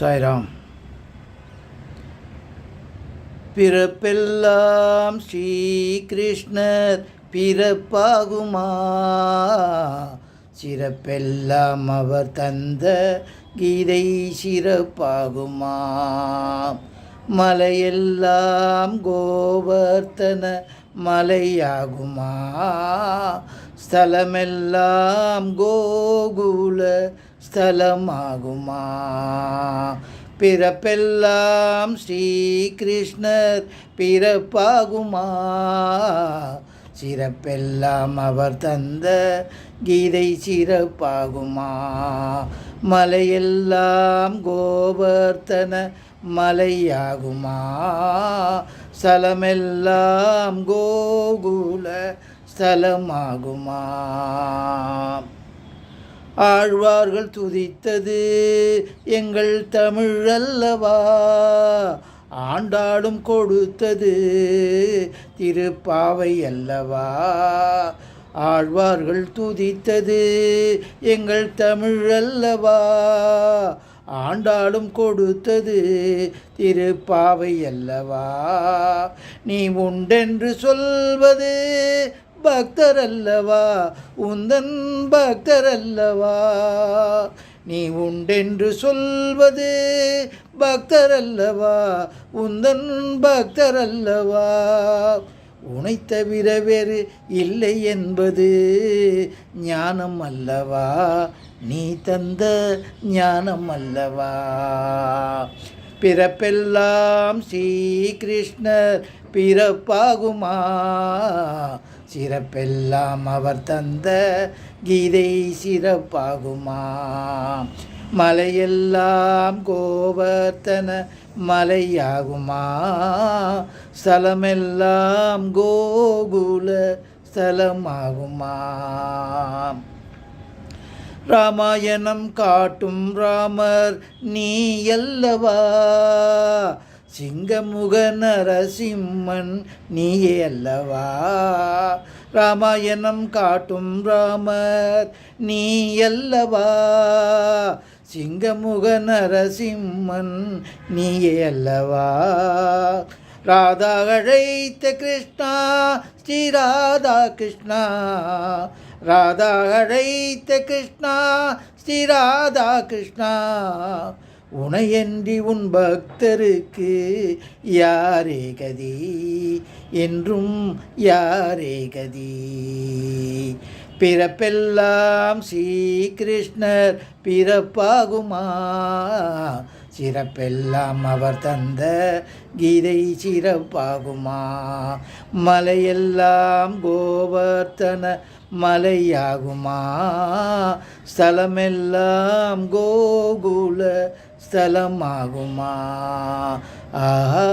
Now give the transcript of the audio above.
சாய்ராம். பிறப்பெல்லாம் ஸ்ரீகிருஷ்ணர் பிறப்பாகுமா? சிறப்பெல்லாம் அவர் தந்த கீதை சிறப்பாகுமா? மலையெல்லாம் கோவர்த்தன மலையாகுமா? ஸ்தலமெல்லாம் கோகுல ஸ்தலமாகுமா பிறப்பெல்லாம் ஸ்ரீகிருஷ்ணர் பிறப்பாகுமா சிறப்பெல்லாம் அவர் தந்த கீதை சிறப்பாகுமா மலையெல்லாம் கோவர்த்தன மலையாகுமா ஸ்தலமெல்லாம் கோகுல ஸ்தலமாகுமா ஆழ்வார்கள் துதித்தது. எங்கள் தமிழ் அல்லவா ஆண்டாடும் கொடுத்தது. திருப்பாவை அல்லவா ஆழ்வார்கள் துதித்தது. எங்கள் தமிழ் அல்லவா ஆண்டாடும் கொடுத்தது. திருப்பாவை அல்லவா நீ உண்டென்று சொல்வது பக்தர் அல்லவா உந்தன் பக்தர் அல்லவா நீ உண்டென்று சொல்வது பக்தர் அல்லவா உந்தன் பக்தர் அல்லவா உனை தவிர வேறு இல்லை என்பது ஞானம் அல்லவா? நீ தந்த ஞானம் அல்லவா? பிறப்பெல்லாம் ஸ்ரீகிருஷ்ணர் பிறப்பாகுமா? சிறப்பெல்லாம் அவர் தந்த கீதை சிறப்பாகுமா? மலையெல்லாம் கோவர்த்தன மலையாகுமா? ஸ்தலமெல்லாம் கோகுல ஸ்தலமாகுமா? ராமாயணம் காட்டும் ராமர் நீ அல்லவா? சிங்கமுக நரசிம்மன் நீயே அல்லவா? ராமாயணம் காட்டும் ராமர் நீ அல்லவா? சிங்கமுக நரசிம்மன் நீயே அல்லவா? ராதா அழைத்த கிருஷ்ணா ஸ்ரீ ராதா கிருஷ்ணா. ராதா அழைத்த கிருஷ்ணா ஸ்ரீ ராதா கிருஷ்ணா. உனையன்றி உன் பக்தருக்கு யாரே கதி? என்றும் யாரே கதி? பிறப்பெல்லாம் ஸ்ரீகிருஷ்ணர் பிறப்பாகுமா? சிறப்பெல்லாம் அவர் தந்த கீதை சிறப்பாகுமா? மலையெல்லாம் கோவர்த்தன மலையாகுமா? ஸ்தலமெல்லாம் கோகுல ஸ்தலமாகுமா ஆஹா